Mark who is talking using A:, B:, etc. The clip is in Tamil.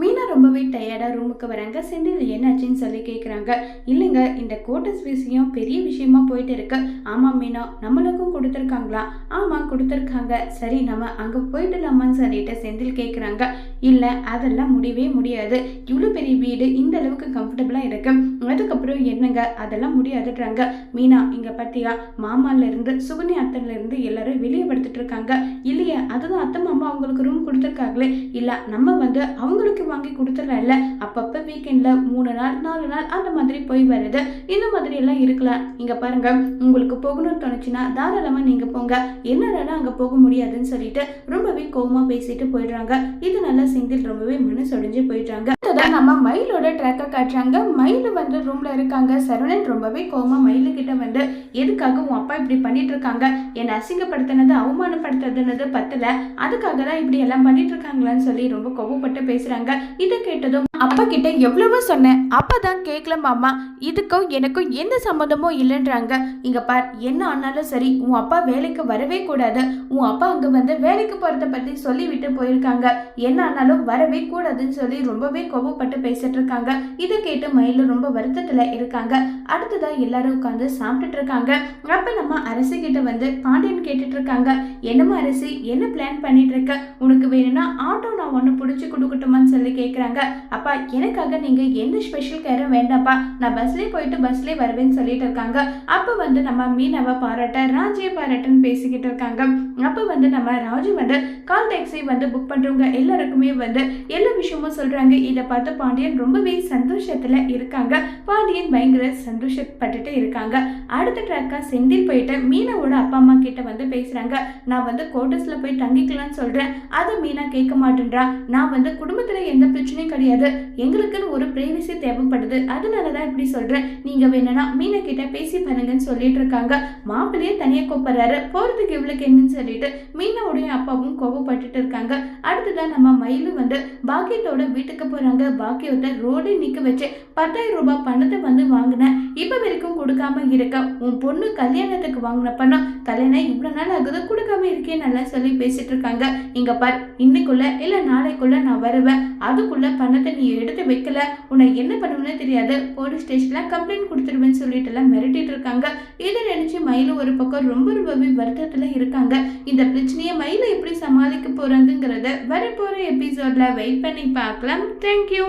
A: மீனா ரொம்பவே டயர்டாக ரூமுக்கு வராங்க. செந்தில் என்னாச்சுன்னு சொல்லி கேட்குறாங்க இல்லைங்க இந்த கோட்டஸ் விஷயம் பெரிய விஷயமா போயிட்டு இருக்கு. ஆமாம் மீனா நம்மளுக்கும் கொடுத்துருக்காங்களா? ஆமாம் கொடுத்துருக்காங்க. சரி நம்ம அங்கே போயிடலாமான்னு சொல்லிட்டு செந்தில் கேட்குறாங்க இல்லை அதெல்லாம் முடியவே முடியாது. இவ்வளோ பெரிய வீடு இந்த அளவுக்கு கம்ஃபர்டபுளாக இருக்கு. அதுக்கப்புறம் என்னங்க? அதெல்லாம் முடியாதுன்றாங்க. மீனா இங்கே பார்த்தியா மாமாலேருந்து சுகன்யா அத்தன்லேருந்து எல்லாரும் வெளியே படுத்துட்டு இருக்காங்க. இல்லையே அதுதான் அத்தை மாமா அவங்களுக்கு ரூம் கொடுத்துருக்காங்களே. இல்லை நம்ம வந்து அவங்களுக்கு வாங்கி கொடுத்துடல அப்பப்போ வீக்கெண்டில் மூணு நாள் நாலு நாள் அந்த மாதிரி போய் வருது இந்த மாதிரி எல்லாம் இருக்கலாம். இங்கே பாருங்க உங்களுக்கு போகணும்னு தோணுச்சுன்னா தாராளமாக நீங்கள் போங்க. என்னால அங்கே போக முடியாதுன்னு சொல்லிட்டு ரொம்பவே கோபமாக பேசிட்டு போயிடுறாங்க. இதனால செந்தில் ரொம்பவே மனசொடைஞ்சு போயிடுறாங்க. அடுத்ததான் நம்ம மயிலோட ட்ராக்கை காட்டுறாங்க. மயில் வந்து ரூம்ல இருக்காங்க. சரவணன் ரொம்பவே கோவமா மயிலு கிட்ட வந்து எதுக்காக உன் அப்பா இப்படி பண்ணிட்டு இருக்காங்க? என்னை அசிங்கப்படுத்தினது அவமானப்படுத்துனது பத்தல. அதுக்காக தான் இப்படி எல்லாம் பண்ணிட்டு இருக்காங்களான்னு சொல்லி ரொம்ப கோவப்பட்டு பேசுறாங்க. இதை கேட்டதும் அப்பா கிட்ட எவ்வளவோ சொன்னேன். அப்பா தான் கேட்கல மாமா இதுக்கும் எனக்கும் எந்த சம்மந்தமும் இல்லைன்றாங்க. இங்க பார் என்ன ஆனாலும் சரி உன் அப்பா வேலைக்கு வரவே கூடாது. உன் அப்பா அங்க வந்து வேலைக்கு போறத பத்தி சொல்லிவிட்டு போயிருக்காங்க. என்ன ஆனாலும் வரவே கூடாதுன்னு சொல்லி ரொம்பவே கோபப்பட்டு பேசிட்டு இருக்காங்க இதை கேட்டு மயில ரொம்ப வருத்தத்துல இருக்காங்க. அடுத்ததா எல்லாரும் உட்காந்து சாப்பிட்டுட்டு இருக்காங்க அப்ப நம்ம அரசு கிட்ட வந்து பாண்டியன் கேட்டுட்டு இருக்காங்க என்னமா அரசி என்ன பிளான் பண்ணிட்டு இருக்க உனக்கு வேணும்னா ஆட்டோ நான் ஒன்று பிடிச்சி கொடுக்கட்டுமான்னு சொல்லி கேட்குறாங்க அப்பா எனக்காக நீங்கள் எந்த ஸ்பெஷல் கேரும் வேண்டாப்பா நான் பஸ்லேயே போயிட்டு பஸ்லேயே வருவேன்னு சொல்லிட்டு இருக்காங்க. அப்போ வந்து நம்ம மீனவை பாராட்ட ராஜியை பாராட்டன்னு பேசிக்கிட்டு இருக்காங்க. அப்போ வந்து நம்ம ராஜு வந்து கால் டாக்ஸி வந்து புக் பண்ணுறவங்க எல்லாருக்குமே வந்து எல்லா விஷயமும் சொல்கிறாங்க இதை பார்த்து பாண்டியன் ரொம்பவே சந்தோஷத்தில் இருக்காங்க. பாண்டியன் பயங்கர சந்தோஷப்பட்டுட்டு இருக்காங்க. அடுத்த ட்ராக்காக செந்தில் போயிட்டு மீனவோட அப்பா அம்மா கிட்ட வந்து பேசுகிறாங்க நான் வந்து கோட்டஸில் போய் தங்கிக்கலாம்னு சொல்கிறேன் அதை மீனா கேட்க மாட்டேன்றா. நான் வந்து குடும்பத்தில் எந்த பிரச்சனையும் கிடையாது. எங்களுக்குன்னு ஒரு பிரைவசி தேவைப்படுது. அதனால தான் இப்படி சொல்கிறேன் நீங்கள் வேணும்னா மீனா கிட்ட பேசி பாருங்கன்னு சொல்லிட்டு இருக்காங்க. மாப்பிள்ளையே தனியாக கூப்பிட்றாரு. போகிறதுக்கு இவ்வளோக்கு என்னன்னு சொல்லிட்டு மீனாவுடைய அப்பாவும் கோபப்பட்டுட்டு இருக்காங்க. அடுத்ததான் நம்ம மயிலு வந்து பாக்கியத்தோட வீட்டுக்கு போகிறாங்க பாக்கியத்தை ரோடு நிற்க வச்சு பத்தாயிரம் ரூபாய் பணத்தை வந்து வாங்கினேன். இப்போ வரைக்கும் கொடுக்காம இருக்க. உன் பொண்ணு கல்யாணத்துக்கு வாங்கின பணம் கல்யாணம் இவ்வளோ நாள் ஆகுது. கொடுக்காம இருக்கேன் நல்லா சொல்லி பேசிட்டு இருக்காங்க. இங்க பார் இன்னைக்குள்ள இல்ல நாளைக்குள்ள நான் வருவேன். அதுக்குள்ள பணத்தை நீ எடுத்து வைக்கல. உன்னை என்ன பண்ணுவேன்னு தெரியாது. போலீஸ் ஸ்டேஷன்ல கம்ப்ளைண்ட் கொடுத்துருவேன்னு சொல்லிட்டு எல்லாம் மிரட்டிட்டு இருக்காங்க. இதை நினைச்சு மயில ஒரு பக்கம் ரொம்ப ரொம்பவே வருத்தத்துல இருக்காங்க. இந்த பிரச்சனையை மயிலை எப்படி சமாளிக்க போறாங்கிறத வரப்போற எபிசோட்ல வெயிட் பண்ணி பார்க்கலாம். தேங்க்யூ